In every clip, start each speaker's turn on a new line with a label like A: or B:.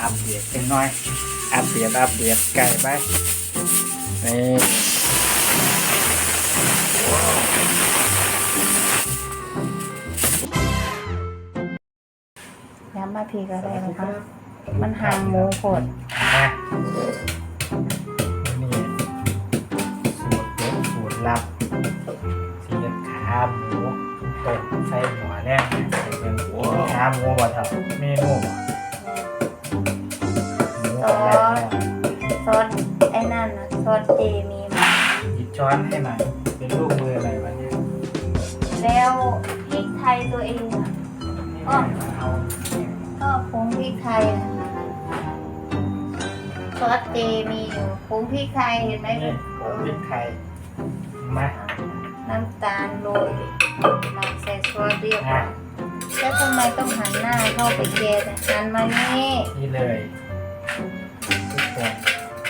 A: อัปเดตกันหน่อย อัปเดตอัปเดตไก่ไปนี่
B: ย้ำมาพีก็ได้นะคะ มันห่างหมูโคตร
A: นะนี่สูตรเด็ดสูตรลับเสียดขาหมูต้มใส่หัวแรกใส่เป็นหัวขาหมูบ่เถอะเมนูบ่ หมูอะไรเนี่ย
B: ซอสไอ้นั่นนะซอสเจมีไหม
A: หยิบช้อนให้หน่อยเป็นลูกมืออะไรวะเนี่ย
B: แล้วพริกไทยตัวเองอะ
A: นี่แม่เอา
B: ก็ผงพริกไทยอะซอสเจมีอยู่ผงพริกไทยเห็นไหม
A: นี่ผงพริกไทยมา
B: น้ำตาลโรยหมักใส่ซอสเรียบร้อยแล้วทำไมต้องหันหน้าเข้าไปเกะหันมานี่
A: นี่เลย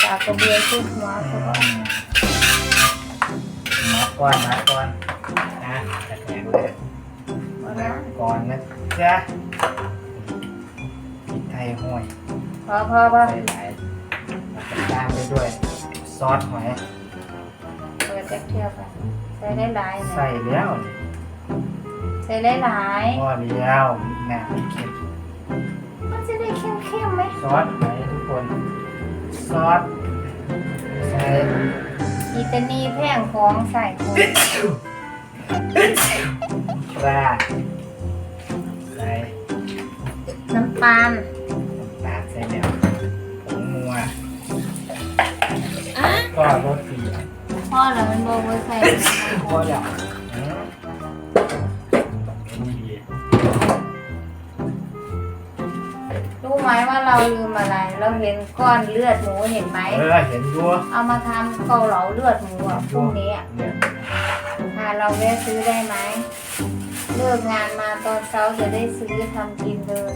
B: ปากกระเบือชุดหัว
A: อื
B: เขา
A: มมาก่อนมาก่อนนะตะแคงเลย
B: ว่า
A: มา
B: นะ
A: ก่อนนะจ๊ะพริกไทยห้อย
B: พอพอพอ
A: ใส่หลายแล้วก็ตามไปด้วย ซอสหอย
B: เปิดจะเที่ยวไปใส่ได้หลายๆ
A: ใส่
B: นะ
A: แล้วนี่
B: ใส่ได้หลาย
A: พอแล้วแหนมเค็ม
B: ๆมันจะ ได้เข้มๆไหม
A: ซอสหอยทุกคน ซอสใส่
B: อีตานีแพงของใส่ถุง
A: ปลาใส่
B: น้ำตาล
A: น้ำตาลใส่แล้วผงนัวก็รสดี
B: พ่อเหรอมันโบว์ใส่
A: พอแล้วอื
B: เราลืมอะไร เราเห็นก้อนเลือดหมูเห็นไหม
A: เออเห็นอยัว
B: เอามาทำเกาเหลาเลือดหมูอะพรุ่งนี้อะ
A: เนี่ย
B: พาเราแวะซื้อได้ไหม เลิกงานมาตอนเช้าจะได้ซื้อทำกินเลย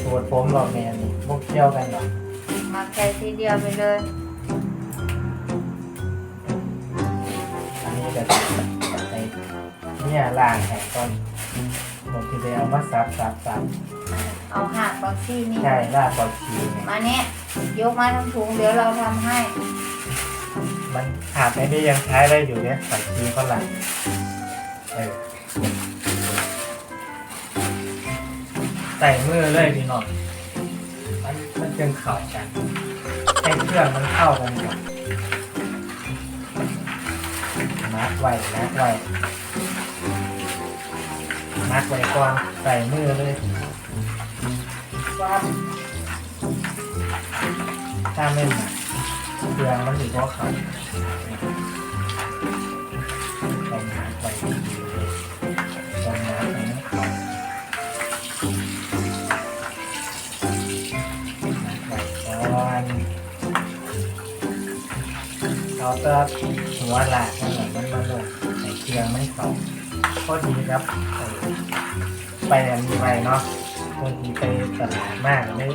A: สูตรผมหรอกเนี่ยนี่พวกเที่ยวกันหรอก
B: มาแค่ทีเดียวไปเลย
A: อันนี้จะใส่เนี่ยล่างแห้งก่อน ผมจะไปเอามาสับสับสับ
B: เอาหักบักซี่นี่
A: ใช่ลากบอชีเนี่ย
B: มาเนี่ยยกมาทั้งถุงเดี๋ยวเราทำให้
A: มันขาดไอ้นี่ยังใช้ได้อยู่เนี่ยใส่ชีฝรั่งเออใส่มือเลยพี่น้องมันมันจึงเข้ากันให้เครื่องมันเข้ากันก่อนมัดไว้มัดไว้ มัดไว้ก่อนใส่มือเลยถ้าไม่หมักเครื่องมันอยู่เพราเขาต้องมัดไว้ดีๆเลยต้องมัดไว้ให้เขามัดไว้ก่อนเอาแตะหัวหลากมันเหมือนมันมาลงใส่เครื่องไม่เขา พอดีครับไปอันนี้ไปเนาะบางทีไปตลาดมากไม่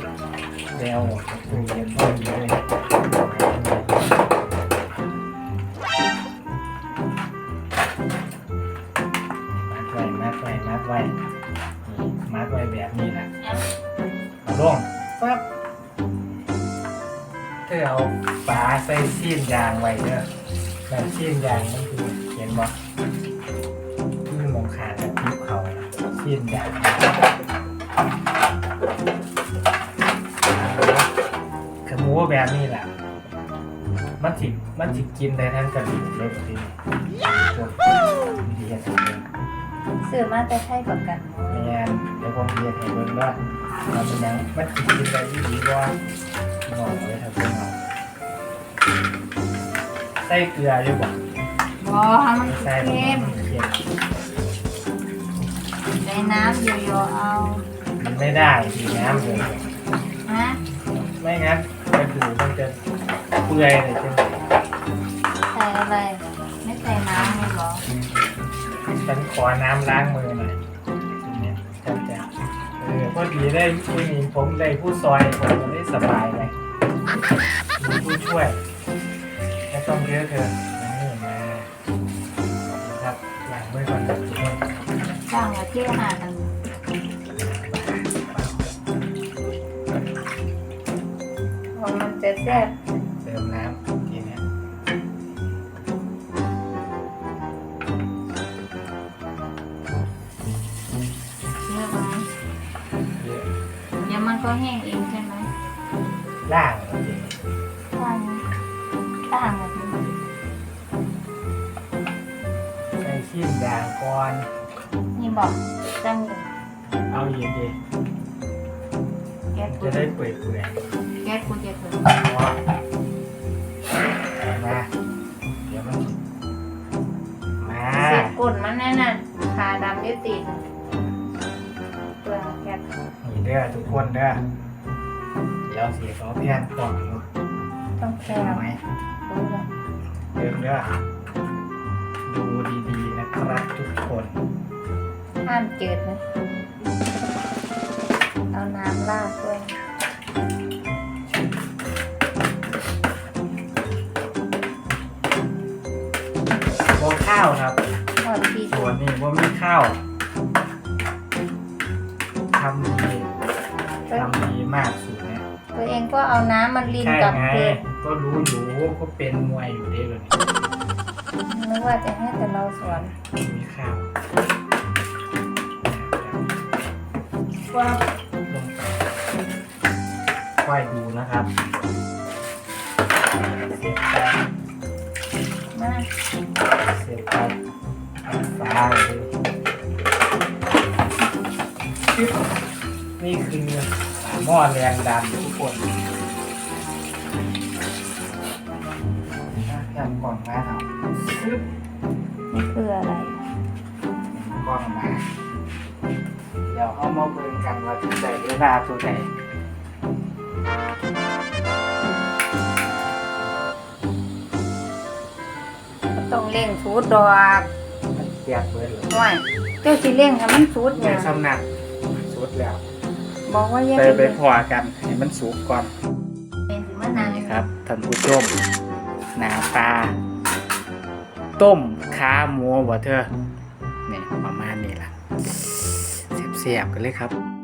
A: เร็วออกจากตู้เย็นพอดีเลยมัดไว้มัดไว้มัดไว้นี่มัดไวแบบนี้นะเอาลงปั๊บเธอเอาฝาใส่ซีนยางไว้เด้อแบบซีนยางมันคือ นะซีนยางขมูแบบนี้แหละมันจิมันจิกินได้ทั้งกระดูกเลยแบบนี้โอ้ยวิธีการทำเอง
B: ซื้อมาแต่ใช้ประกัน
A: ไม่งั้นเดี๋ยวผมเรียนให้เบิ่งว่าเราเป็นยังมันกินกินได้ที่ดีกว่าหน่อยเลยครับพี่น้องใส่เกลืออยู่บ่
B: บอมัน
A: ใส่
B: เค็ม
A: มันเค็ม
B: ใส่น้ำเยอะๆเอา
A: มันไม่ได้ดีน้ำเลย
B: ฮะ
A: ไม่งั้นกระดูกมันจะเปื่อยเลยจัง
B: ใส่อะไร ไม่ใส่น้ำเลยเหรอ
A: ฉันขอน้ำล้างมือหน่อยทีเนี้ยจับจับเออพอดีได้ผู้หญิงผมได้ผู้ซอยผมจะได้สบายเลยมีผู้ช่วยไม่ต้องเยอะเกินนี่มาขอบคุณครับล้างมือก่อนครับทุกคน
B: จ้างมาเที่ยวมากันพมันจะแซ่บ
A: เติมน้ำทีเนี้ย
B: เยอะไหม
A: เยอะ
B: เดี๋ยวมันก็แห้งเองใช่ไหม
A: ล่างโอเค
B: ต่างต่าง
A: ใส่ชิ้นแดงก่อน
B: บอกจังเลย
A: เอาเย็น
B: แก๊ส
A: ๆ
B: กู
A: จะได้เปื่อยเปื่อย
B: แก๊สกูจะถึง
A: ๆมาเดี๋ยวมันมา
B: เสียบกุ่นมันนั่นน่ะขาดำยุติดเปลืองแก๊ส
A: นี่เด้อทุกคนเด้อเดี๋ยวสีเขาเพี้ยนก่อนดู
B: ต้องแค
A: เห็
B: บ
A: นไหม
B: รู้เลย
A: เดิมเด้อดูดีๆนะครับทุกคน
B: ห้ามจืดนะ เอาน้ำราดด้วย
A: โบข้าวครับ
B: ทอดที
A: ส่วนนี้ว่ามีข้าวทำดีทำดีมากสุดเนี่ย
B: ตัวเองก็เอาน้ำมันลิน
A: ใช่
B: กับ
A: ไง
B: เกลือ
A: ก็รู้อยู่ก็เป็นมวยอยู่ได้เลย
B: นึกว่าจะให้แต่เราสอน
A: มีข้าว
B: ว่า
A: ลงไปค่อยดูนะครับเสียบไป
B: มา
A: เสียบไปฟ้าเลยนี่คือหม้อแรงดันทุกคนแค่ก่องมาเอาปึ๊บ
B: นี่คืออะไร
A: ดี๋ยวเอามาเบิ่งกันว่าที่ใดเวลาตัวไหน
B: ก็ต้องเร่งสูดดอก
A: มันเปียกเบิดเลย
B: ห่วยเจ้าสิเร่งให้มันสูด
A: เนี่
B: เนี่ยย
A: สำนักสุดแล้ว
B: บอกว่าอย่า
A: ไป
B: ไป
A: ไปพอกันให้มันสุกก่อน
B: เป็นมะนาว
A: นี่ครับท่านผู้ชมหนาปลาต้มขาหมูบ่เธอนี่ประมาณนี้ล่ะเสียบกันเลยครับ